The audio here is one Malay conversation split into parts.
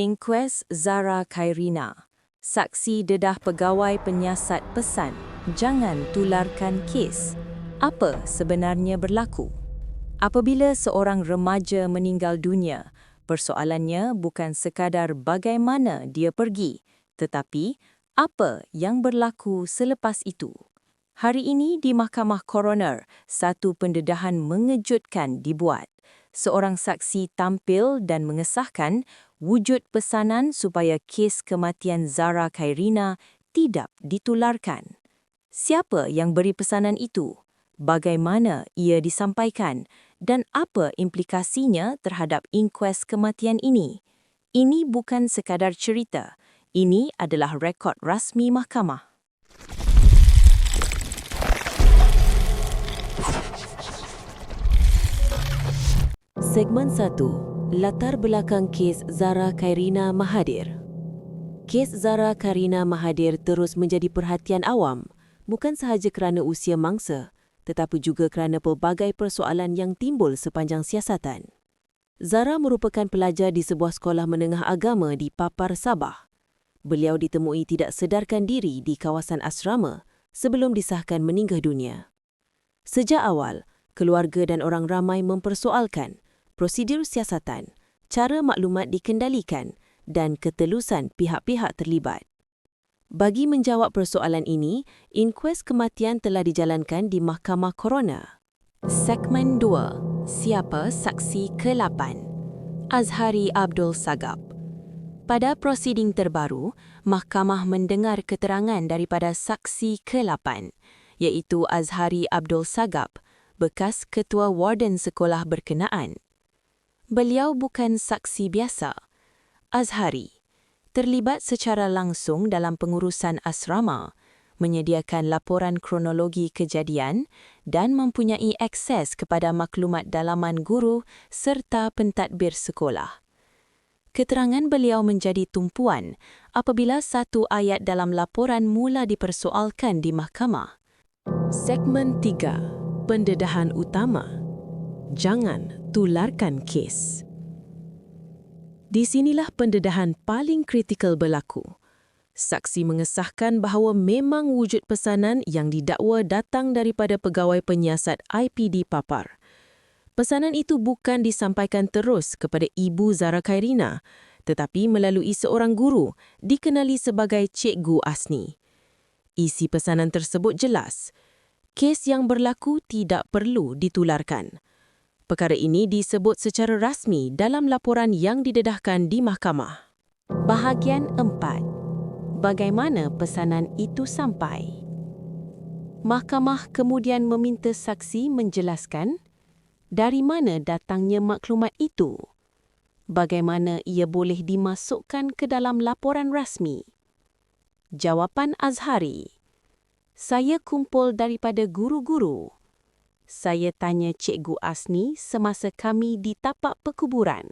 Inquest Zara Khairina. Saksi dedah pegawai penyiasat pesan, jangan tularkan kes. Apa sebenarnya berlaku? Apabila seorang remaja meninggal dunia, persoalannya bukan sekadar bagaimana dia pergi, tetapi apa yang berlaku selepas itu. Hari ini di Mahkamah Coroner, satu pendedahan mengejutkan dibuat. Seorang saksi tampil dan mengesahkan wujud pesanan supaya kes kematian Zara Khairina tidak ditularkan. Siapa yang beri pesanan itu? Bagaimana ia disampaikan? Dan apa implikasinya terhadap inkues kematian ini? Ini bukan sekadar cerita. Ini adalah rekod rasmi mahkamah. Segmen 1. Latar belakang kes Zara Khairina Mahathir. Kes Zara Khairina Mahathir terus menjadi perhatian awam, bukan sahaja kerana usia mangsa, tetapi juga kerana pelbagai persoalan yang timbul sepanjang siasatan. Zara merupakan pelajar di sebuah sekolah menengah agama di Papar, Sabah. Beliau ditemui tidak sedarkan diri di kawasan asrama sebelum disahkan meninggal dunia. Sejak awal, keluarga dan orang ramai mempersoalkan prosedur siasatan, cara maklumat dikendalikan dan ketelusan pihak-pihak terlibat. Bagi menjawab persoalan ini, inkues kematian telah dijalankan di Mahkamah Corona. Segmen 2. Siapa saksi ke-8? Azhari Abdul Sagab. Pada prosiding terbaru, Mahkamah mendengar keterangan daripada saksi ke-8, iaitu Azhari Abdul Sagab, bekas ketua warden sekolah berkenaan beliau bukan saksi biasa. Azhari terlibat secara langsung dalam pengurusan asrama, menyediakan laporan kronologi kejadian dan mempunyai akses kepada maklumat dalaman guru serta pentadbir sekolah. Keterangan beliau menjadi tumpuan apabila satu ayat dalam laporan mula dipersoalkan di mahkamah. Segmen 3. Pendedahan utama. Jangan tularkan kes. Di sinilah pendedahan paling kritikal berlaku. Saksi mengesahkan bahawa memang wujud pesanan yang didakwa datang daripada pegawai penyiasat IPD Papar. Pesanan itu bukan disampaikan terus kepada Ibu Zara Khairina, tetapi melalui seorang guru dikenali sebagai Cikgu Asni. Isi pesanan tersebut jelas. Kes yang berlaku tidak perlu ditularkan. Perkara ini disebut secara rasmi dalam laporan yang didedahkan di mahkamah. Bahagian 4. Bagaimana pesanan itu sampai? Mahkamah kemudian meminta saksi menjelaskan dari mana datangnya maklumat itu. Bagaimana ia boleh dimasukkan ke dalam laporan rasmi? Jawapan Azhari. Saya kumpul daripada guru-guru saya tanya Cikgu Asni semasa kami di tapak perkuburan.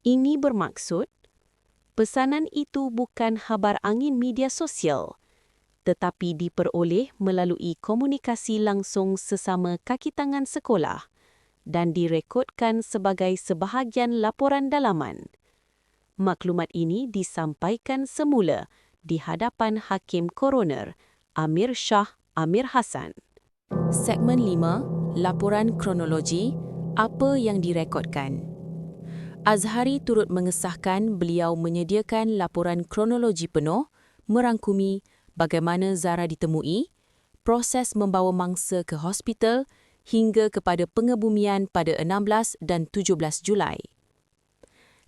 Ini bermaksud, pesanan itu bukan habar angin media sosial, tetapi diperoleh melalui komunikasi langsung sesama kaki tangan sekolah dan direkodkan sebagai sebahagian laporan dalaman. Maklumat ini disampaikan semula di hadapan Hakim Koroner Amir Shah Amir Hassan. Segmen 5, Laporan Kronologi, apa yang direkodkan. Azhari turut mengesahkan beliau menyediakan laporan kronologi penuh merangkumi bagaimana Zara ditemui, proses membawa mangsa ke hospital hingga kepada pengebumian pada 16 dan 17 Julai.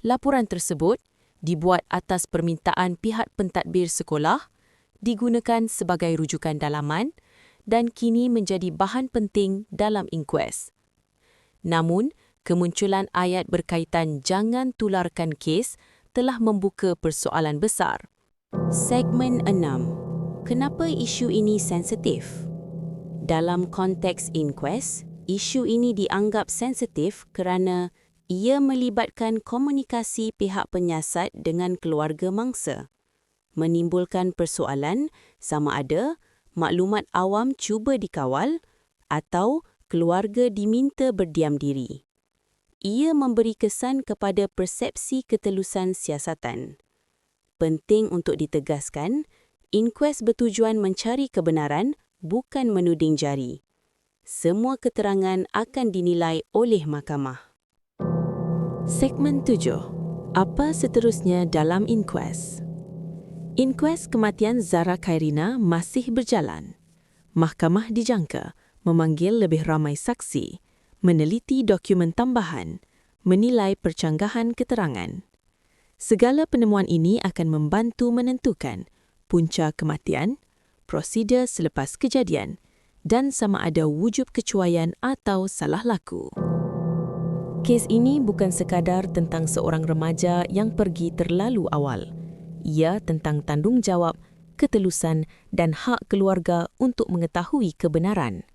Laporan tersebut dibuat atas permintaan pihak pentadbir sekolah, digunakan sebagai rujukan dalaman dan kini menjadi bahan penting dalam inkues. Namun, kemunculan ayat berkaitan jangan tularkan kes telah membuka persoalan besar. Segmen 6. Kenapa isu ini sensitif? Dalam konteks inkues, isu ini dianggap sensitif kerana ia melibatkan komunikasi pihak penyiasat dengan keluarga mangsa, menimbulkan persoalan sama ada maklumat awam cuba dikawal atau keluarga diminta berdiam diri. ia memberi kesan kepada persepsi ketelusan siasatan. Penting untuk ditegaskan, inkuest bertujuan mencari kebenaran, bukan menuding jari. Semua keterangan akan dinilai oleh mahkamah. Segmen 7. Apa seterusnya dalam inkuest? Inkuest kematian Zara Khairina masih berjalan. Mahkamah dijangka memanggil lebih ramai saksi, meneliti dokumen tambahan, menilai percanggahan keterangan. Segala penemuan ini akan membantu menentukan punca kematian, prosedur selepas kejadian dan sama ada wujud kecuaian atau salah laku. Kes ini bukan sekadar tentang seorang remaja yang pergi terlalu awal. Ia tentang tanggungjawab, ketelusan dan hak keluarga untuk mengetahui kebenaran.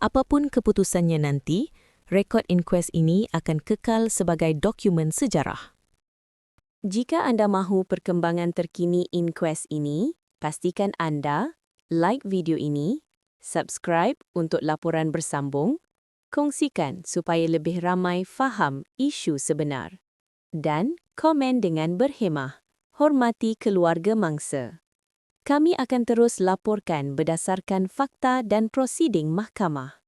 Apapun keputusannya nanti, rekod inkuest ini akan kekal sebagai dokumen sejarah. Jika anda mahu perkembangan terkini inkuest ini, pastikan anda like video ini, subscribe untuk laporan bersambung, kongsikan supaya lebih ramai faham isu sebenar, dan komen dengan berhemah. Hormati keluarga mangsa. Kami akan terus laporkan berdasarkan fakta dan prosiding mahkamah.